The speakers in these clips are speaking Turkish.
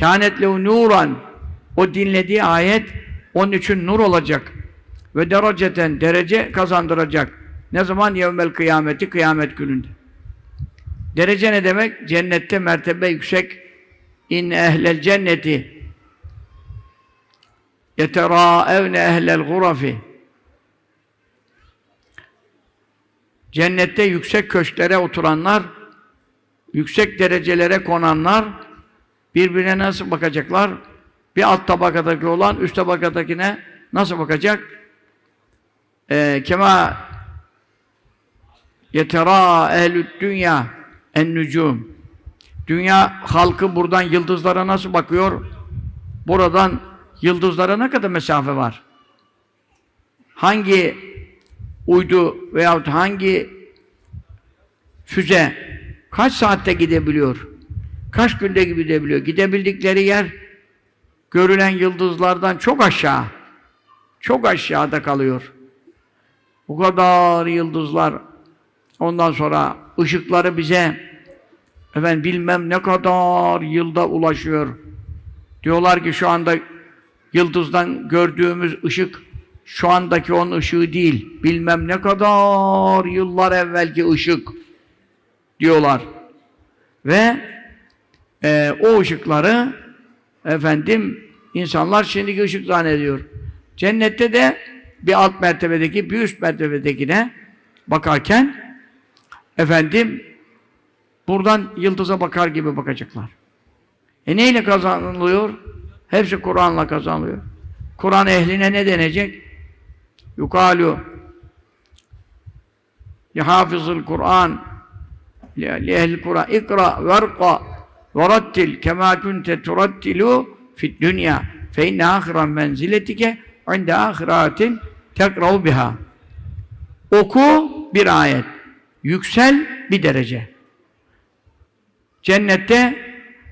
Kânet lehu nuran. O dinlediği ayet onun için nur olacak. Ve dereceten derece kazandıracak. Ne zaman? Yevmel kıyameti kıyamet gününde. Derece ne demek? Cennette mertebe yüksek. İn ehlel cenneti yeterâevne ehlel gurafi. Cennette yüksek köşklere oturanlar, yüksek derecelere konanlar birbirine nasıl bakacaklar? Bir alt tabakadaki olan üst tabakadakine nasıl bakacak? Ee, kema yetera ehlü dünya en nücum. Dünya halkı buradan yıldızlara nasıl bakıyor? Buradan yıldızlara ne kadar mesafe var? Hangi uydu veyahut hangi füze kaç saatte gidebiliyor? Kaç günde gidebiliyor? Gidebildikleri yer görülen yıldızlardan çok aşağı. Çok aşağıda kalıyor. Bu kadar yıldızlar ondan sonra ışıkları bize efendim bilmem ne kadar yılda ulaşıyor. Diyorlar ki şu anda yıldızdan gördüğümüz ışık şu andaki onun ışığı değil. Bilmem ne kadar yıllar evvelki ışık diyorlar. Ve e, o ışıkları efendim insanlar şimdiki ışık zannediyor. Cennette de bir alt mertebedeki bir üst mertebedekine bakarken efendim buradan yıldıza bakar gibi bakacaklar. E neyle kazanılıyor? Hepsi Kur'an'la kazanılıyor. Kur'an ehline ne denecek? Yukalu Lihafızıl Kur'an li ehli Kur'an ikra verqa verattil kema kunte turattilu fid dünya fe inne ahiren menziletike inde ahiratin tekrav oku bir ayet yüksel bir derece cennette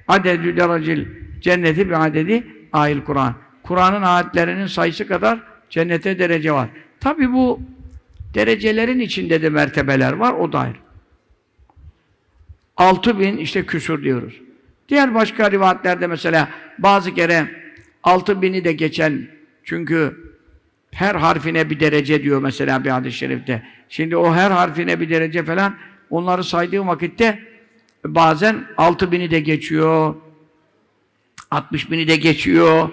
adedü derecil cenneti bir adedi ayil Kur'an Kur'an'ın ayetlerinin sayısı kadar cennete derece var. Tabi bu derecelerin içinde de mertebeler var, o da ayrı. Altı bin işte küsur diyoruz. Diğer başka rivayetlerde mesela bazı kere altı bini de geçen çünkü her harfine bir derece diyor mesela bir hadis-i şerifte. Şimdi o her harfine bir derece falan onları saydığım vakitte bazen altı bini de geçiyor, 60 bini de geçiyor.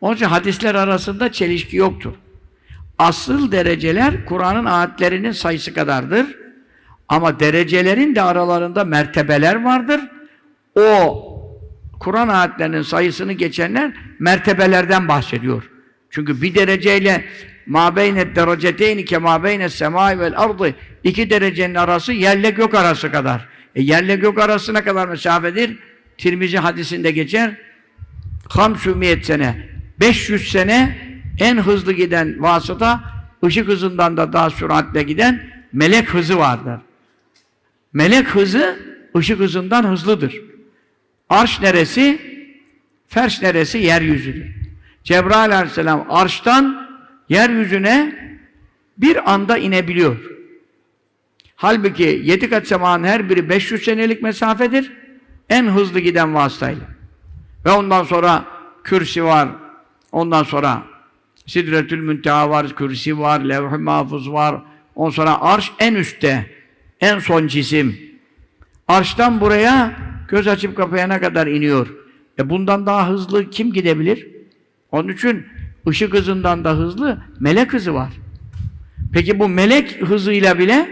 Onun için hadisler arasında çelişki yoktur. Asıl dereceler Kur'an'ın ayetlerinin sayısı kadardır. Ama derecelerin de aralarında mertebeler vardır. O Kur'an ayetlerinin sayısını geçenler mertebelerden bahsediyor. Çünkü bir dereceyle ma beyne dereceteyni ke ma beyne semai vel ardı iki derecenin arası yerle gök arası kadar. E yerle gök arasına kadar mesafedir. Tirmizi hadisinde geçer. Hamsümiyet sene 500 sene en hızlı giden vasıta, ışık hızından da daha süratle giden melek hızı vardır. Melek hızı, ışık hızından hızlıdır. Arş neresi? Ferş neresi? Yeryüzüdür. Cebrail aleyhisselam arştan yeryüzüne bir anda inebiliyor. Halbuki yedi kat semanın her biri 500 senelik mesafedir. En hızlı giden vasıtayla. Ve ondan sonra kürsi var, Ondan sonra Sidretül Münteha var, kürsi var, levh-i mahfuz var. Ondan sonra arş en üstte, en son cisim. Arştan buraya göz açıp kapayana kadar iniyor. E bundan daha hızlı kim gidebilir? Onun için ışık hızından da hızlı melek hızı var. Peki bu melek hızıyla bile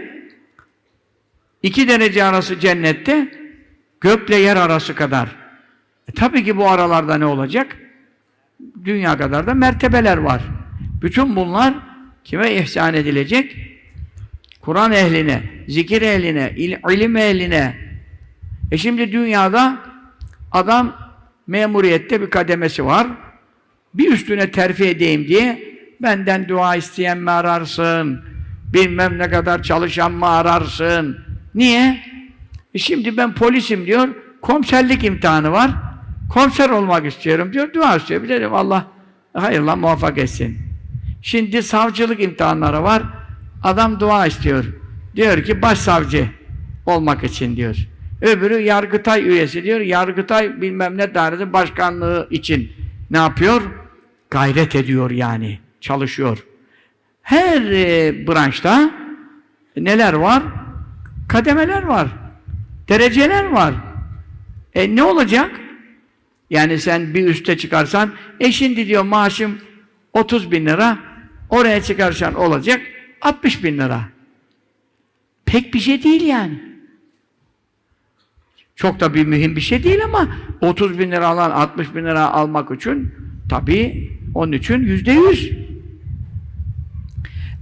iki derece arası cennette gökle yer arası kadar. E tabii ki bu aralarda ne olacak? dünya kadar da mertebeler var. Bütün bunlar kime ihsan edilecek? Kur'an ehline, zikir ehline, il ilim ehline. E şimdi dünyada adam memuriyette bir kademesi var. Bir üstüne terfi edeyim diye benden dua isteyen mi ararsın? Bilmem ne kadar çalışan mı ararsın? Niye? E şimdi ben polisim diyor, komiserlik imtihanı var. Komiser olmak istiyorum diyor, dua istiyor. Bir dedim Allah hayırla muvaffak etsin. Şimdi savcılık imtihanları var. Adam dua istiyor. Diyor ki başsavcı olmak için diyor. Öbürü Yargıtay üyesi diyor. Yargıtay bilmem ne dairesi başkanlığı için ne yapıyor? Gayret ediyor yani. Çalışıyor. Her e, branşta neler var? Kademeler var. Dereceler var. E ne olacak? Yani sen bir üste çıkarsan, e şimdi diyor maaşım 30 bin lira, oraya çıkarsan olacak 60 bin lira. Pek bir şey değil yani. Çok da bir mühim bir şey değil ama 30 bin lira alan 60 bin lira almak için tabii onun için yüzde yüz.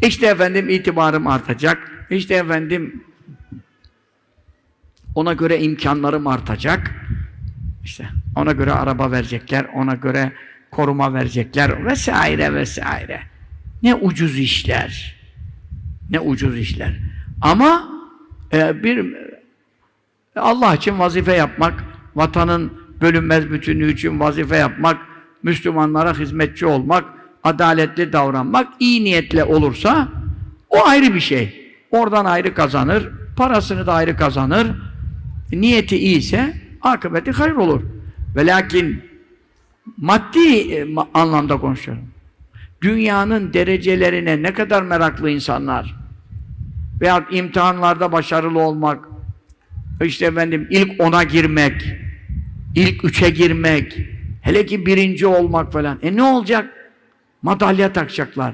İşte efendim itibarım artacak. İşte efendim ona göre imkanlarım artacak. İşte ona göre araba verecekler, ona göre koruma verecekler vesaire vesaire. Ne ucuz işler. Ne ucuz işler. Ama e, bir Allah için vazife yapmak, vatanın bölünmez bütünlüğü için vazife yapmak, Müslümanlara hizmetçi olmak, adaletli davranmak, iyi niyetle olursa o ayrı bir şey. Oradan ayrı kazanır, parasını da ayrı kazanır. Niyeti iyiyse akıbeti hayır olur. Ve lakin maddi e, anlamda konuşuyorum. Dünyanın derecelerine ne kadar meraklı insanlar veya imtihanlarda başarılı olmak, işte efendim ilk ona girmek, ilk üçe girmek, hele ki birinci olmak falan. E ne olacak? Madalya takacaklar.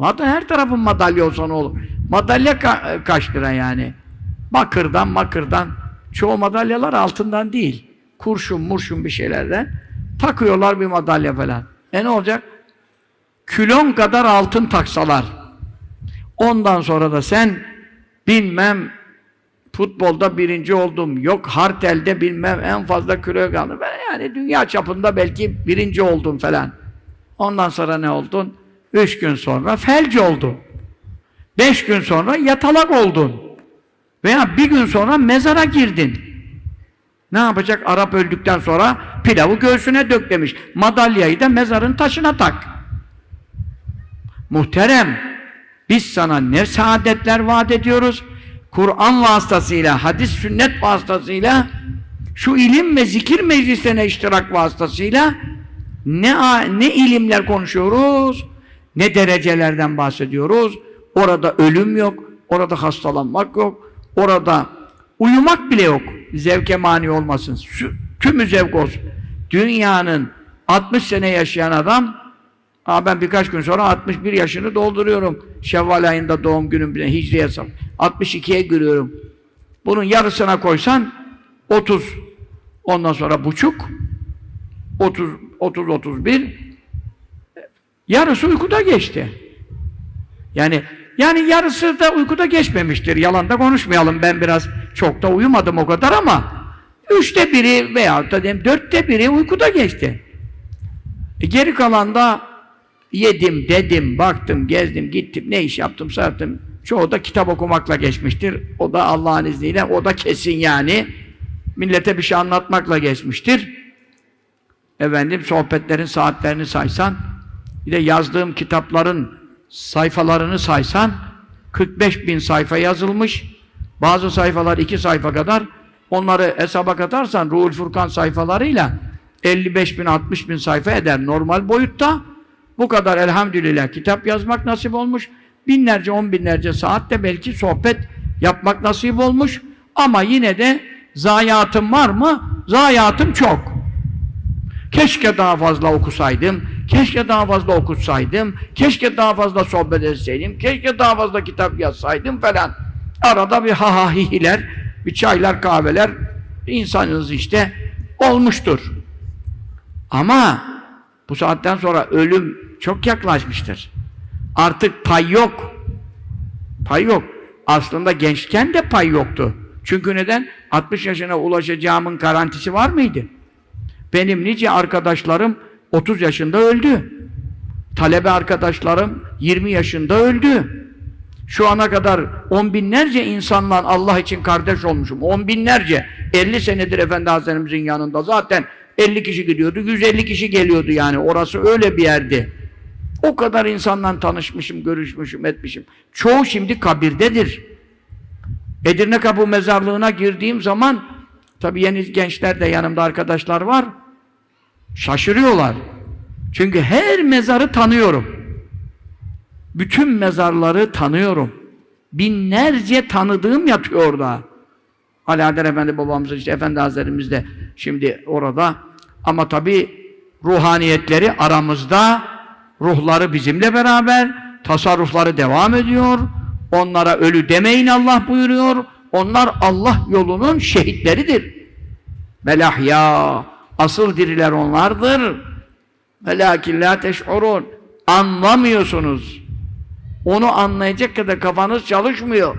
Hatta her tarafın madalya olsa ne olur? Madalya ka- kaç lira yani? Bakırdan makırdan. Çoğu madalyalar altından değil. Kurşun murşun bir şeylerden. Takıyorlar bir madalya falan. E ne olacak? Külon kadar altın taksalar. Ondan sonra da sen bilmem futbolda birinci oldum, yok hartelde bilmem en fazla kilo kaldım. Yani dünya çapında belki birinci oldum falan. Ondan sonra ne oldun? Üç gün sonra felç oldun. Beş gün sonra yatalak oldun. Veya bir gün sonra mezara girdin. Ne yapacak? Arap öldükten sonra pilavı göğsüne dök demiş. Madalyayı da mezarın taşına tak. Muhterem, biz sana ne saadetler vaat ediyoruz? Kur'an vasıtasıyla, hadis sünnet vasıtasıyla, şu ilim ve zikir meclislerine iştirak vasıtasıyla ne, ne ilimler konuşuyoruz, ne derecelerden bahsediyoruz. Orada ölüm yok, orada hastalanmak yok, orada uyumak bile yok. Zevke mani olmasın. Tümü zevk olsun. Dünyanın 60 sene yaşayan adam Aa ben birkaç gün sonra 61 yaşını dolduruyorum. Şevval ayında doğum günüm bile hicri hesap. 62'ye giriyorum. Bunun yarısına koysan 30. Ondan sonra buçuk 30 30 31 yarısı uykuda geçti. Yani yani yarısı da uykuda geçmemiştir. Yalan da konuşmayalım. Ben biraz çok da uyumadım o kadar ama üçte biri veya da diyeyim dörtte biri uykuda geçti. E geri kalan da yedim, dedim, baktım, gezdim, gittim, ne iş yaptım, yaptım. Çoğu da kitap okumakla geçmiştir. O da Allah'ın izniyle, o da kesin yani. Millete bir şey anlatmakla geçmiştir. Efendim, sohbetlerin saatlerini saysan, bir de yazdığım kitapların sayfalarını saysan, 45 bin sayfa yazılmış. Bazı sayfalar iki sayfa kadar. Onları hesaba katarsan Ruhul Furkan sayfalarıyla 55 bin 60 bin sayfa eder normal boyutta. Bu kadar elhamdülillah kitap yazmak nasip olmuş. Binlerce, on binlerce saatte belki sohbet yapmak nasip olmuş. Ama yine de zayiatım var mı? Zayiatım çok. Keşke daha fazla okusaydım, keşke daha fazla okutsaydım, keşke daha fazla sohbet etseydim, keşke daha fazla kitap yazsaydım falan. Arada bir ha ha hihiler, bir çaylar, kahveler insanınız işte olmuştur. Ama bu saatten sonra ölüm çok yaklaşmıştır. Artık pay yok. Pay yok. Aslında gençken de pay yoktu. Çünkü neden? 60 yaşına ulaşacağımın garantisi var mıydı? Benim nice arkadaşlarım 30 yaşında öldü. Talebe arkadaşlarım 20 yaşında öldü. Şu ana kadar on binlerce insanla Allah için kardeş olmuşum. On binlerce. 50 senedir Efendi Hazretlerimizin yanında. Zaten 50 kişi gidiyordu, 150 kişi geliyordu yani. Orası öyle bir yerdi. O kadar insanla tanışmışım, görüşmüşüm, etmişim. Çoğu şimdi kabirdedir. Edirne Kapı mezarlığına girdiğim zaman Tabii yeni gençler de yanımda arkadaşlar var. Şaşırıyorlar. Çünkü her mezarı tanıyorum. Bütün mezarları tanıyorum. Binlerce tanıdığım yatıyor orada. Alaeddin Efendi babamız işte Efendi Hazretlerimiz de şimdi orada. Ama tabi ruhaniyetleri aramızda, ruhları bizimle beraber, tasarrufları devam ediyor. Onlara ölü demeyin Allah buyuruyor. Onlar Allah yolunun şehitleridir. Velahya, asıl diriler onlardır. Velakin la teş'urun. Anlamıyorsunuz. Onu anlayacak kadar kafanız çalışmıyor.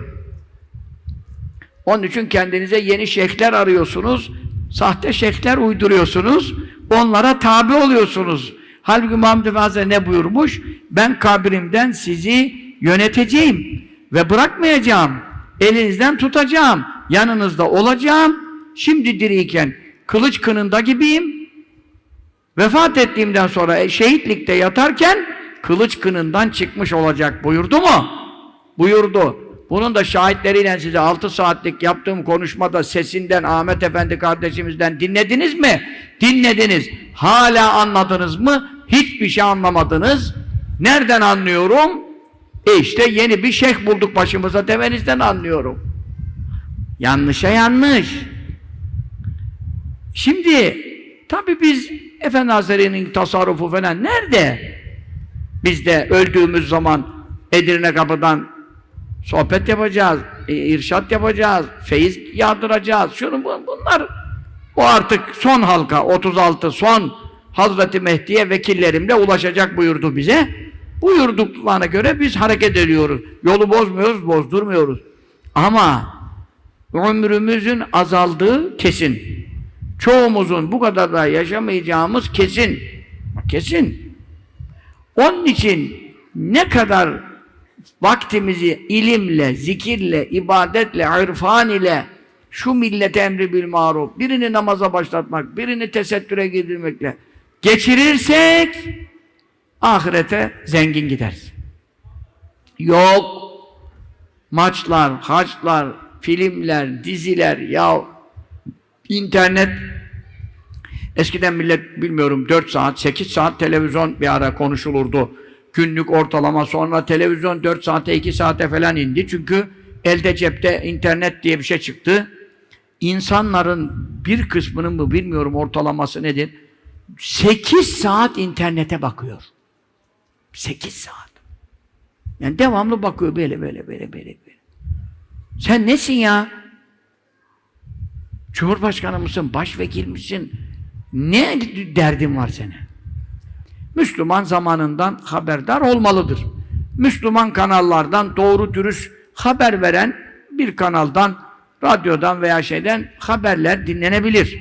Onun için kendinize yeni şeyhler arıyorsunuz. Sahte şeyhler uyduruyorsunuz. Onlara tabi oluyorsunuz. Halbuki Muhammed Efendi ne buyurmuş? Ben kabrimden sizi yöneteceğim ve bırakmayacağım. Elinizden tutacağım. Yanınızda olacağım. Şimdi diriyken kılıç kınında gibiyim. Vefat ettiğimden sonra e, şehitlikte yatarken kılıç kınından çıkmış olacak buyurdu mu? Buyurdu. Bunun da şahitleriyle size 6 saatlik yaptığım konuşmada sesinden Ahmet Efendi kardeşimizden dinlediniz mi? Dinlediniz. Hala anladınız mı? Hiçbir şey anlamadınız. Nereden anlıyorum? E işte yeni bir şeyh bulduk başımıza temenizden anlıyorum. Yanlışa yanlış. Şimdi tabi biz Efendi Hazretleri'nin tasarrufu falan nerede? Biz de öldüğümüz zaman Edirne kapıdan sohbet yapacağız, irşat yapacağız, feyiz yağdıracağız. Şunu bu- bunlar o artık son halka 36 son Hazreti Mehdi'ye vekillerimle ulaşacak buyurdu bize. Buyurduklarına göre biz hareket ediyoruz. Yolu bozmuyoruz, bozdurmuyoruz. Ama ömrümüzün azaldığı kesin. Çoğumuzun bu kadar da yaşamayacağımız kesin. Kesin. Onun için ne kadar vaktimizi ilimle, zikirle, ibadetle, irfan ile şu millete emri bil maruf, birini namaza başlatmak, birini tesettüre girdirmekle geçirirsek ahirete zengin gideriz. Yok maçlar, haçlar, filmler, diziler ya internet eskiden millet bilmiyorum 4 saat, 8 saat televizyon bir ara konuşulurdu. Günlük ortalama sonra televizyon 4 saate 2 saate falan indi. Çünkü elde cepte internet diye bir şey çıktı. İnsanların bir kısmının mı bilmiyorum ortalaması nedir? 8 saat internete bakıyor. 8 saat. Yani devamlı bakıyor böyle böyle böyle böyle. böyle. Sen nesin ya? Cumhurbaşkanı mısın? Başvekil misin? Ne derdin var senin? Müslüman zamanından haberdar olmalıdır. Müslüman kanallardan doğru dürüst haber veren bir kanaldan, radyodan veya şeyden haberler dinlenebilir.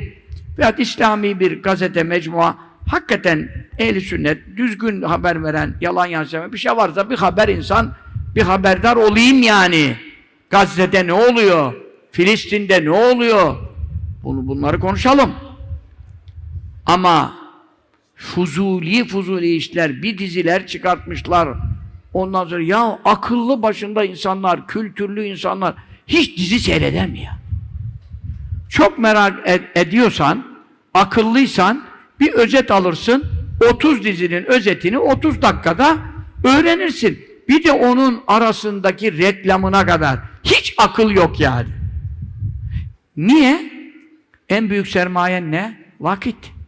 Veyahut İslami bir gazete, mecmua, hakikaten ehli sünnet, düzgün haber veren, yalan yansıma bir şey varsa bir haber insan, bir haberdar olayım yani. Gazze'de ne oluyor? Filistin'de ne oluyor? Bunu bunları konuşalım. Ama fuzuli fuzuli işler, bir diziler çıkartmışlar. Ondan sonra ya akıllı başında insanlar, kültürlü insanlar hiç dizi seyreder mi ya? Çok merak ed- ediyorsan, akıllıysan bir özet alırsın. 30 dizinin özetini 30 dakikada öğrenirsin. Bir de onun arasındaki reklamına kadar. Hiç akıl yok yani. Niye? En büyük sermayen ne? Vakit.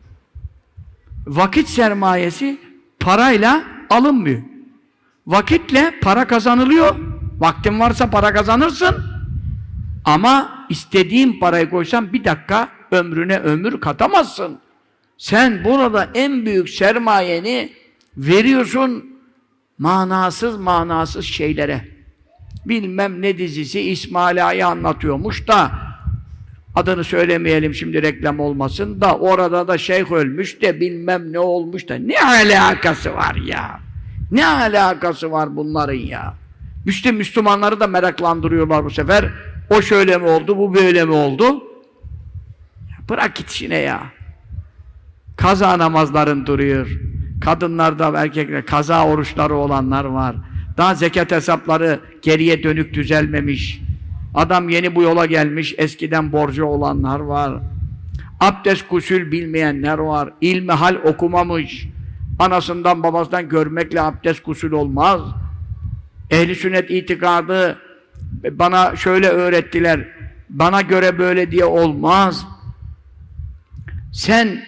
Vakit sermayesi parayla alınmıyor. Vakitle para kazanılıyor. Vaktin varsa para kazanırsın. Ama istediğin parayı koysan bir dakika ömrüne ömür katamazsın. Sen burada en büyük sermayeni veriyorsun manasız manasız şeylere. Bilmem ne dizisi İsmail Ağa'yı anlatıyormuş da adını söylemeyelim şimdi reklam olmasın da orada da şeyh ölmüş de bilmem ne olmuş da ne alakası var ya? Ne alakası var bunların ya? Müslüm Müslümanları da meraklandırıyorlar bu sefer. O şöyle mi oldu, bu böyle mi oldu? Bırak git işine ya. Kaza namazların duruyor. Kadınlarda erkekler kaza oruçları olanlar var. Daha zekat hesapları geriye dönük düzelmemiş. Adam yeni bu yola gelmiş, eskiden borcu olanlar var. Abdest gusül bilmeyenler var. İlmi hal okumamış. Anasından babasından görmekle abdest gusül olmaz. Ehli sünnet itikadı bana şöyle öğrettiler. Bana göre böyle diye olmaz. Sen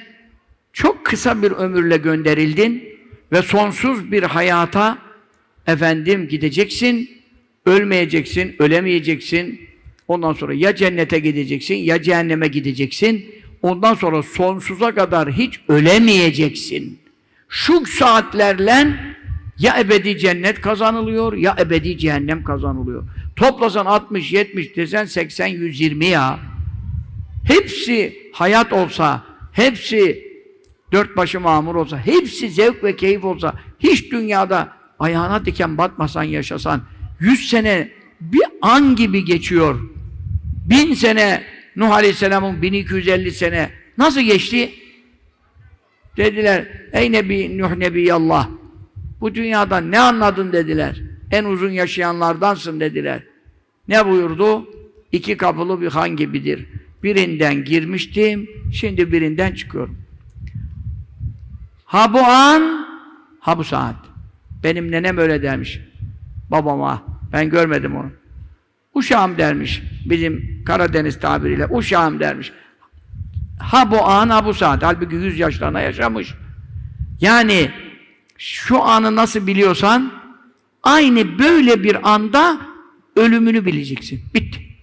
çok kısa bir ömürle gönderildin ve sonsuz bir hayata efendim gideceksin, ölmeyeceksin, ölemeyeceksin. Ondan sonra ya cennete gideceksin ya cehenneme gideceksin. Ondan sonra sonsuza kadar hiç ölemeyeceksin. Şu saatlerle ya ebedi cennet kazanılıyor ya ebedi cehennem kazanılıyor. Toplasan 60, 70 desen 80, 120 ya. Hepsi hayat olsa, hepsi dört başı mamur olsa, hepsi zevk ve keyif olsa, hiç dünyada ayağına diken batmasan yaşasan, yüz sene bir an gibi geçiyor. Bin sene, Nuh Aleyhisselam'ın 1250 sene nasıl geçti? Dediler, ey Nebi, Nuh Nebiyallah, bu dünyadan ne anladın dediler. En uzun yaşayanlardansın dediler. Ne buyurdu? İki kapılı bir han gibidir. Birinden girmiştim, şimdi birinden çıkıyorum. Ha bu an, ha bu saat. Benim nenem öyle dermiş. Babama, ben görmedim onu. Uşağım dermiş, bizim Karadeniz tabiriyle uşağım dermiş. Ha bu an, ha bu saat. Halbuki yüz yaşlarına yaşamış. Yani şu anı nasıl biliyorsan, aynı böyle bir anda ölümünü bileceksin. Bitti.